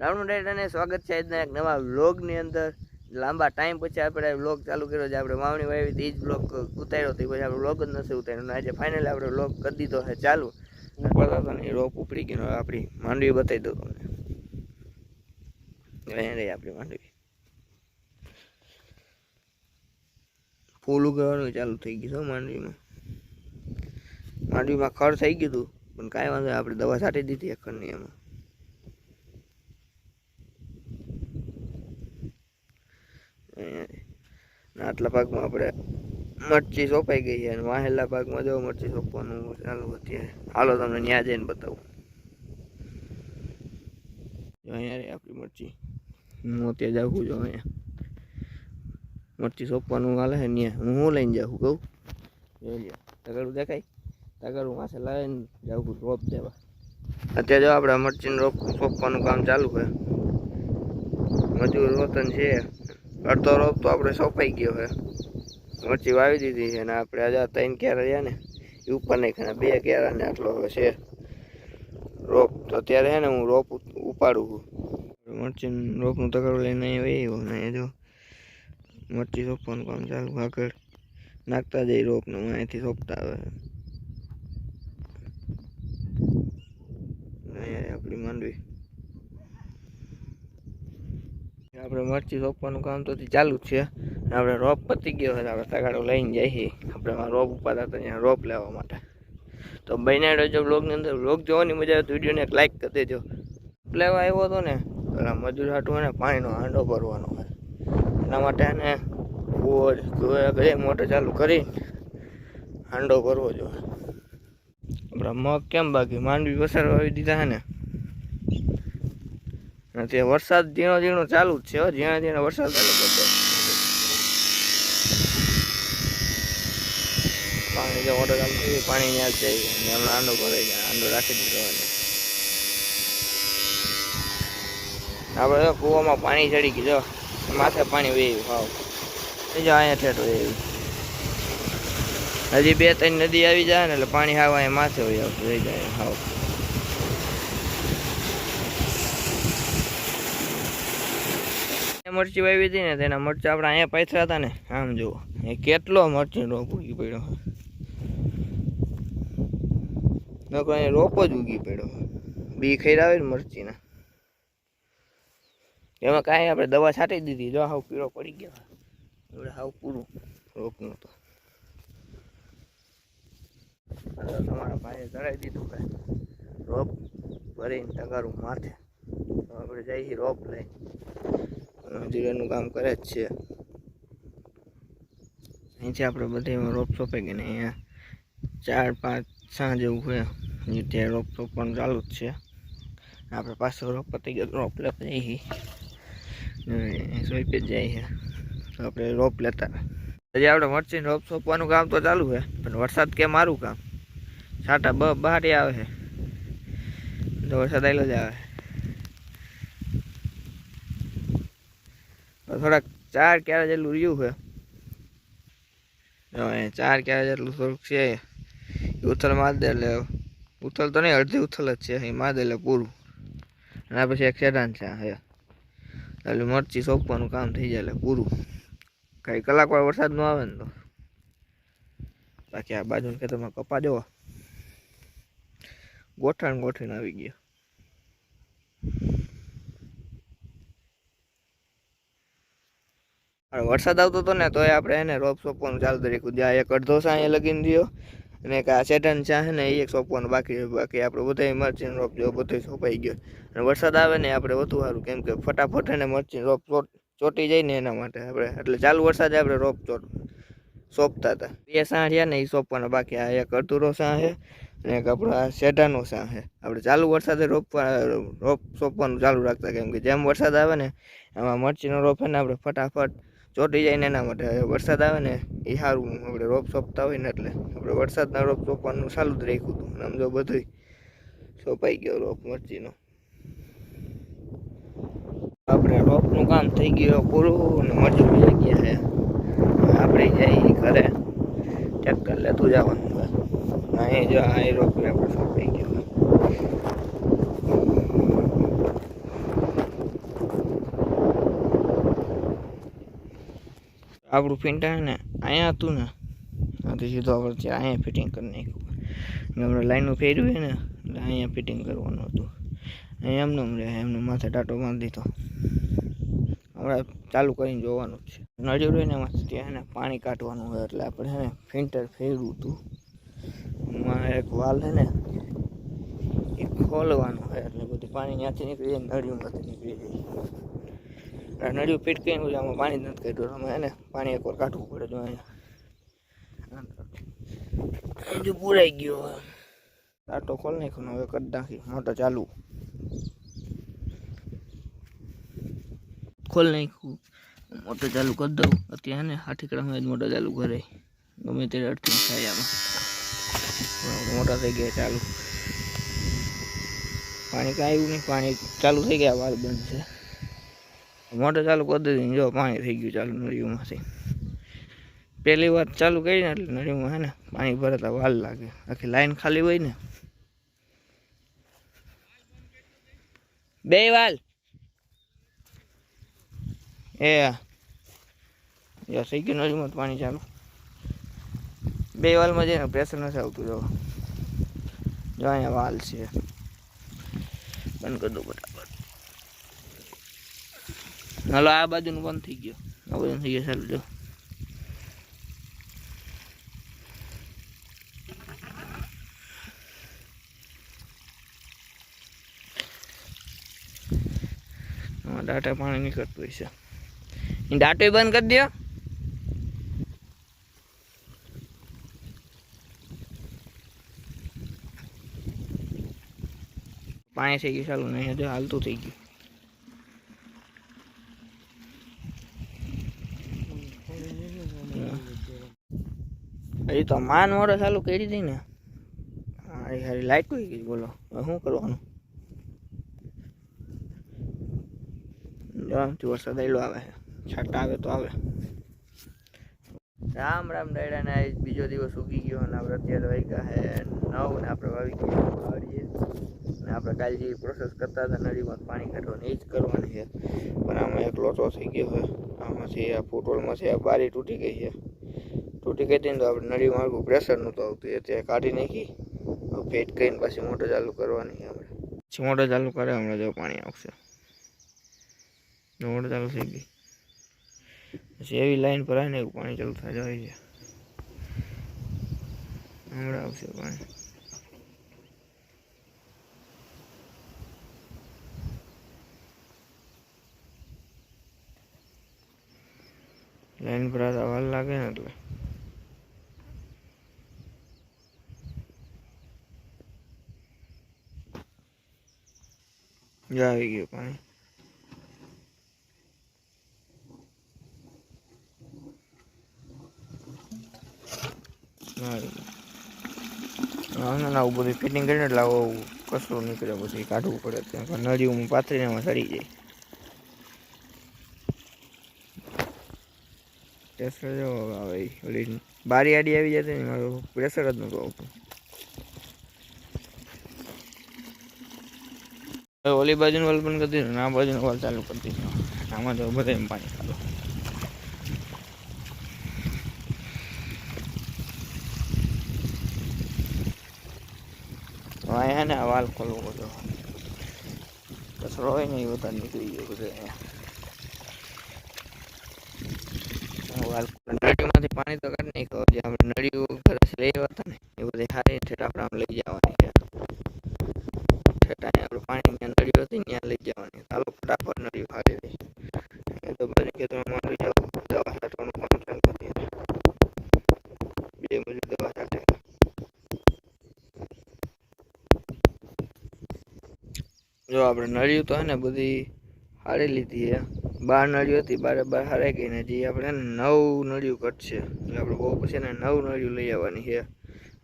રાવણ અને સ્વાગત છે આજના એક નવા વ્લોગની અંદર. લાંબા ટાઈમ પછી આપણે વ્લોગ ચાલુ કર્યો છે. આપણે વાવણી વાવી એ જ વ્લોગ ઉતાર્યો હતી. પછી આપણે વ્લોગ જ નથી ઉતાર્યો આજે ફાઇનલી આપણે વ્લોગ કરી દીધો છે ચાલુ. પડતા હતા રોપ ઉપડી ગયો આપણી માંડવી બતાવી દઉં તમને. રહી આપણી માંડવી. ફૂલ ઉગાડવાનું ચાલુ થઈ ગયું છે માંડવીમાં. માંડવીમાં ખડ થઈ ગયું હતું. પણ કાંઈ વાંધો આપણે દવા છાંટી દીધી ખડની એમાં અહીંયા ને આટલા ભાગમાં આપણે મરચી સોંપાઈ ગઈ છે અને વાહેલા ભાગમાં જો મરચી સોંપવાનું ચાલુ અત્યારે હાલો તમને ત્યાં જઈને બતાવું. અહીંયા રે આપણી મરચી. હું અત્યારે જાઉં છું અહીંયા. મરચી સોંપવાનું હાલે છે ત્યાં હું લઈને જાઉં કહું? જોઈ લ્યો. તગડું દેખાય? તગડું માથે લાવીને જાઉં રોપ દેવા. અત્યારે જો આપણે મરચીનું રોપ સોંપવાનું કામ ચાલુ છે. મજૂર વતન છે. અડધો રોપ તો આપણે સોંપાઈ ગયો છે. મરચી વાવી દીધી છે અને આપણે આજે ત્રણ કેરા રહ્યા ને એ ઉપર નહીં ખાને બે કેરા ને આટલો છે. રોપ તો અત્યારે છે ને હું રોપ ઉપાડું છું. મરચી રોપનું તકડું લઈને અહીંયા વહી ને જો મરચી સોંપવાનું કામ ચાલુ આગળ. નાખતા જઈ રોપનું અહીંયાથી સોંપતા આવે અહીંયા આપણી માંડવી આપણે મરચી સોંપવાનું કામ તો ચાલુ જ છે. આપણે રોપ પતી ગયો હોય આપણે તગાડો લઈને જઈએ આપણે રોપ ઉપાડતા હતા, ત્યાં રોપ લેવા માટે. તો બન્યા જો બ્લોગની અંદર. બ્લોગ જોવાની મજા આવે તો વિડીયોને એક લાઇક કરી દેજો. લેવા આવ્યો હતો ને, પેલા મજૂર હાટું ને પાણીનો હાંડો ભરવાનો હોય. એના માટે એને બોર ઘરે મોટર ચાલુ કરી હાંડો ભરવો જોઈએ. આપણા મગ કેમ બાકી? માંડવી પસાર વાવી દીધા હે ને. તે વરસાદ ઝીણો ઝીણો ચાલુ જ છે ઝીણા ઝીણા વરસાદ ચાલુ કરતો પાણી જે મોટર ચાલુ થઈ પાણી ત્યાં અને હમણાં આંડો જાય, આંડો રાખી દીધો આપણે કૂવામાં પાણી ચડી ગયું માથે પાણી વેયું હાવ. જો અહીંયા ઠેઠ વેયું હજી બે ત્રણ નદી આવી જાય ને એટલે પાણી હાવ અહીંયા માથે હોય આવતું રહી જાય, હાવ. મરચી વાવી હતી ને તેના મરચા આપણે અહીંયા પૈસા હતા ને, આમ જુઓ. એ કેટલો મરચી રોપ ઉગી પડ્યો. નકર અહીંયા રોપ જ ઉગી પડ્યો. બી ખૈરાવે ને મરચીના. એમાં કાંઈ આપણે દવા છાંટી દીધી, જો હાવ પીળો પડી ગયો. હવે હાવ પૂરું રોપનું તો તમારા ભાઈએ ચડાવી દીધું કે રોપ ભરીને ટકારું માથે. આપણે જઈએ રોપ લઈ. મજૂરીનું કામ કરે જ છે. અહીંથી આપણે બધી રોપ સોંપે કે ને અહીંયા ચાર, પાંચ, સાંજ એવું હોય. ત્યાં રોપ સોંપવાનું ચાલુ જ છે. આપણે પાછો રોપ પતી ગયો રોપ લેતા જઈએ સોંપી જ જાય છે. તો આપણે રોપ લેતા. હજી આપણે મરચીને રોપ સોંપવાનું કામ તો ચાલુ છે, પણ વરસાદ કે મારું કામ? છાંટા બહાર આવે છે. તો વરસાદ આવેલો જ આવે. થોડાક ચાર ક્યારે જેટલું રહ્યું છે. અહીંયા ચાર ક્યારે જેટલું થોડુંક છે. ઉથલ માર દે એટલે ઉથલ તો નહીં, અડધી ઉથલ જ છે. એ માર એટલે પૂરું. એના પછી એક સેડાન છે હે. એટલે મરચી સોંપવાનું કામ થઈ જાય એટલે પૂરું. કાંઈ કલાક વાર વરસાદ ન આવે ને તો. બાકી આ બાજુ ખેતરમાં કપા જવા. ગોઠણ ગોઠવીને આવી ગયા. અને વરસાદ આવતો હતો ને તોય આપણે એને રોપ સોંપવાનું ચાલુ કરી રાખ્યું જ્યાં એક અડધો સા અહીંયા લગીને દો અને એક આ સેટન ચા ને એ એક સોંપવાનું બાકી બાકી આપણે બધા મરચીનો રોપ જો બધો સોંપાઈ ગયો. અને વરસાદ આવે ને આપણે વધુ સારું, કેમ કે ફટાફટ એને મરચી રોપ ચોટ, ચોટી જાય ને એના માટે આપણે, એટલે ચાલુ વરસાદે આપણે રોપ ચોટ સોંપતા હતા. બે સાં રહ્યા ને એ સોંપવાના, બાકી આ એક અડધુરો સાં છે અને એક આપણો આ શેઢાનો સાં છે. આપણે ચાલુ વરસાદે રોપવા રોપ સોંપવાનું ચાલુ રાખતા, કેમ કે જેમ વરસાદ આવે ને એમાં મરચીનો રોપ છે ને આપણે ફટાફટ ચોટી જાય ને એના માટે. વરસાદ આવે ને એ સારું. આપણે રોપ સોંપતા હોય ને એટલે. આપણે વરસાદના રોપ સોંપવાનું ચાલુ જ રાખ્યું હતું. આમ જો બધું સોંપાઈ ગયો રોપ મરચીનો. આપણે રોપનું કામ થઈ ગયું પૂરું ને મજૂર થઈ ગયા છે. આપણે જઈ ઘરે. ચક્કર લેતું જવાનું અહીં જો આ રોપ આપણે સોંપાઈ ગયો. આપણું છે ને, અહીંયા હતું ને, આથી સીધો આપણે ત્યાં અહીંયા ફિટિંગ કરી નાખ્યું. આપણે લાઈનનું ફેર્યું છે ને, એટલે અહીંયા ફિટિંગ કરવાનું હતું. અહીંયા એમને એમ રહે, એમને માથે ટાટો બાંધી દીધો. હમણાં ચાલુ કરીને જોવાનું છે. નળિયું હોય ને એમાંથી ત્યાં પાણી કાઢવાનું હોય એટલે આપણે છે ને, ફિલ્ટર ફેરવું હતું. એમાં એક વાલ છે ને, એ ખોલવાનું હોય એટલે બધું પાણી ત્યાંથી નીકળી જાય નળિયુંમાંથી નીકળી જાય નળિયું ફિટ કરીને પછી આમાં પાણી જ નથી કાઢ્યું. અમે એને પાણી એકવાર કાઢવું પડે જો અહીંયા. જો પુરાઈ ગયો ટાટો ખોલ નાખ્યો હવે કરી નાખી. મોટો ચાલુ. ખોલ નાખ્યું. મોટો ચાલુ કરી દઉં. અત્યારે ને હાથીકડામાં જ મોટો ચાલુ કરે. ગમે તે અડચણ થાય આમાં. મોટા થઈ ગયા ચાલુ. પાણી કાંઈ આવ્યું નહીં. પાણી ચાલુ થઈ ગયા વાર બંધ છે. મોટર ચાલુ કરી દીધી જો પાણી થઈ ગયું ચાલુ નળીઓમાંથી. પહેલી વાર ચાલુ કરી ને એટલે નળીમાં હે ને પાણી ભરતા વાલ લાગે. આખી લાઈન ખાલી હોય ને. બે વાલ. એ યા થઈ ગયું નળીમાં પાણી ચાલુ. બે વાલમાં જઈને પ્રેશર નથી આવતું, જો. જો અહીંયા વાલ છે. બંધ કરી દઉં બરાબર હાલો, આ બાજુનું બંધ થઈ ગયું. આ બાજુ થઈ ગયું, ચાલુ, જો. ડાટા પાણી નીકળતું હશે ડાટો બંધ કરી દો પાણી થઈ ગયું, ચાલુ નહીં હજુ હાલતું થઈ ગયું. હજી તો માન મોડો ચાલુ કરી હતી ને. હારી હારી લાઈટ હોય ગઈ બોલો? શું કરવાનું? આમથી વરસાદ આવેલો આવે. છે આવે તો આવે. રામ રામ ડાયડા ને આજ બીજો દિવસ ઉગી ગયો અને આપણે અત્યારે વાગ્યા હે નવ ને આપણે વાવી ગયા ને આપણે કાલે જે પ્રોસેસ કરતા હતા નળીમાં પાણી કાઢવાની, એ જ કરવાની છે. પણ આમાં એક લોચો થઈ ગયો છે. આમાંથી આ ફૂટબોલમાંથી આ બારી તૂટી ગઈ છે. તૂટી ગઈ હતી તો આપણે નળી માર્ગું પ્રેશર નહોતું આવતું. એ ત્યાં કાઢી નાખી. ફેટ કરીને પાછી મોટર ચાલુ કરવાની આપણે પછી મોટર ચાલુ કરે હમણાં જો પાણી આવશે. મોટર ચાલુ થઈ ગઈ. પછી એવી લાઈન પર આવે ને એવું પાણી ચાલુ થાય, જાય છે. હમણાં આવશે પાણી. લાઈન પર વાર લાગે ને એટલે. જો આવી ગયું પાણી ના બધું ફિટિંગ કરીને એટલે આવું કચરું નીકળે પછી કાઢવું પડે ત્યાં નળીઓમાં પાથરીને એમાં સડી જાય પ્રેશર જો આવે. ઓલી બારી આડી આવી જતી ને મારું પ્રેશર જ નહોતું આવતું ઓલી બાજુનું વાલ બંધ કરી દીધું ને આ બાજુનું વાલ ચાલુ કરી દીધું. આમાં તો બધે એમ પાણી ચાલુ. તો અહીંયા ને આ વાલ ખોલવો બધો કચરો હોય ને એ બધા નીકળી ગયો બધો અહીંયા. વાલ નળીમાંથી પાણી તો કાઢી નાખ્યો. જે આપણે નળીઓ ઘરેથી લઈ આવ્યા હતા ને, એ બધી સારી ઠેઠ આપણે આમ લઈ જવાની છે. ઠેઠ અહીંયા આપણે પાણી ત્યાં નળીઓ હતી ત્યાં લઈ જવાની ચાલો ફટાફટ નળીઓ હારી રહી તો બધી કે તમે મારી જાઓ દવા છાંટવાનું કામ ચાલુ હતી બે મજૂર દવા છાંટે જો આપણે નળિયું તો હે ને બધી હારી લીધી છે બાર નળીઓ હતી બારે બાર હારાઈ ગઈ ને જે આપણે નવ નળિયું કટશે એટલે આપણે બહુ પછી ને નવ નળિયું લઈ આવવાની છે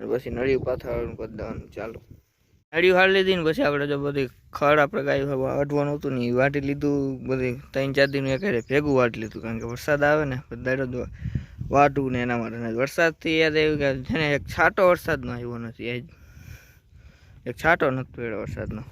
પછી નળિયું પાથરવાનું કરી દેવાનું ચાલુ નળિયું હારી લીધી ને પછી આપણે જો બધી ખડ આપણે ગાય અડવાનું હતું ને વાટી લીધું, બધી ત્રણ ચાર દિન એક ભેગું વાટી લીધું કારણ કે વરસાદ આવે ને દાડો વાટવું ને એના માટે. વરસાદથી યાદ આવ્યું કે છે ને એક છાંટો વરસાદનો આવ્યો નથી એક છાંટો નથી પડ્યો વરસાદનો.